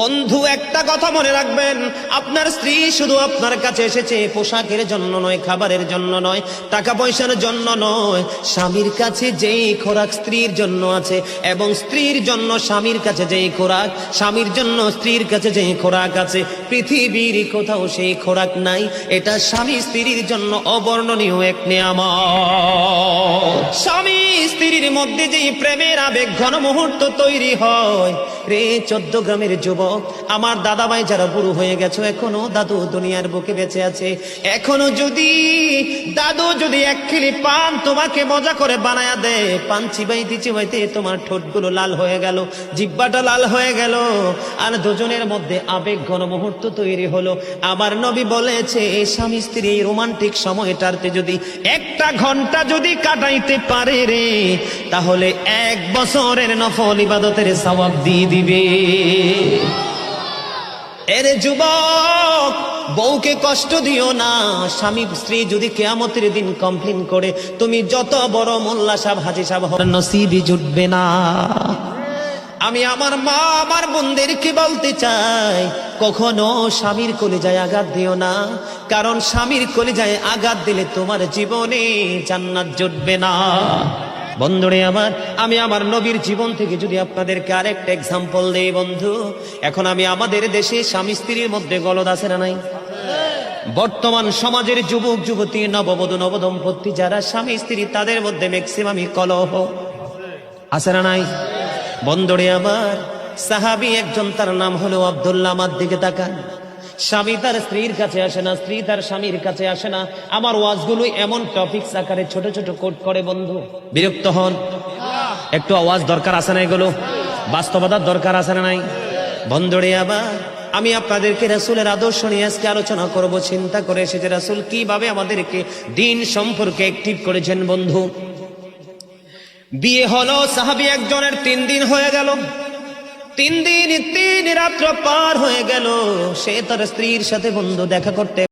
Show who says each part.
Speaker 1: বন্ধু, একটা কথা মনে রাখবেন। আপনার স্ত্রী শুধু আপনার কাছে এসেছে, পোশাকের জন্য নয়, খাবারের জন্য নয় টাকা পয়সার জন্য নয়। স্বামীর কাছে যেই খোরাক স্ত্রীর জন্য আছে এবং স্ত্রীর জন্য স্বামীর কাছে যেই খোরাক, স্বামীর জন্য স্ত্রীর কাছে যেই খোরাক আছে, পৃথিবীর কোথাও সেই খোরাক নাই। এটা স্বামী স্ত্রীর জন্য অবর্ণনীয় এক নিয়ামত। স্বামী স্ত্রীর মধ্যে যেই প্রেমের আবেগ, ঘন মুহূর্ত তৈরি হয়। রে, চোদ্দ গ্রামের যুবক আমার দাদা ভাই যারা বুড়ো হয়ে গেছো, এখনও দাদু দুনিয়ার বুকে বেঁচে আছে। এখনও যদি দাদু যদি এক খিলি পান, তোমাকে মজা করে বানায়া দেয়। পান চিবাইতে চিবাইতে তোমার ঠোঁটগুলো লাল হয়ে গেল, জিব্বাটা লাল হয়ে গেল। আর দুজনের মধ্যে আবেগ ঘন মুহূর্ত তৈরি হলো। আমার নবী বলেছে স্বামী স্ত্রী, এই রোমান্টিক সময়টাতে যদি একটা ঘণ্টা যদি কাটাইতে পারে রে, তাহলে এক বছরের নফল ইবাদতের সওয়াব দিয়ে দিবে। এর যুবক বউকে কষ্ট দিও না। স্বামী স্ত্রী যদি কেয়ামতের দিন কমপ্লেন করে তুমি যত বড় মোল্লা সাহেব হাজি সাহেব হও, নসিবই জুটবে না। আমি আমার মা আমার বোনদেরকে বলতে চাই কখনো স্বামীর কলিজায় আঘাত দিও না। কারণ স্বামীর কলিজায় আঘাত দিলে তোমার জীবনে জান্নাত জুটবে না। বন্ধুরে আমার, আমি আমার নবীর জীবন থেকে যদি আপনাদেরকে আরেকটা এক্সাম্পল দেই বন্ধু, এখন আমি আমাদের দেশে স্বামী স্ত্রীর মধ্যে গলদ আছে না নাই? বর্তমান সমাজের যুবক, যুবতী, নববধূ, নবদম্পতি যারা স্বামী স্ত্রী, তাদের মধ্যে ম্যাক্সিমামই কলহ। আছে না নাই? বন্দরে আমার, সাহাবি একজন তার নাম হলো আব্দুল্লাহ আমার দিকে তাকান। স্বামী তার স্ত্রীর কাছে আসে না, স্ত্রী তার স্বামীর কাছে আসে না। আমার ওয়াজগুলো এমন টপিকস আকারে ছোট ছোট কোট করে, বন্ধু। বিরক্ত হন। একটু আওয়াজ দরকার আছে না এগুলো? বাস্তবতার দরকার আছে না নাই? বন্ধরে আবার, আমি আপনাদেরকে রাসুলের আদর্শ নিয়ে আজকে আলোচনা করব, চিন্তা করে এসেছে রাসুল কীভাবে আমাদেরকে দিন সম্পর্কে অ্যাক্টিভ করেছেন, বন্ধু। বিয়ে হলো, সাহাবি একজনের তিন দিন হয়ে গেল। তিন দিন তিন রাত্র পার হয়ে গেল। সে তার স্ত্রীর সাথে বন্ধু দেখা করতে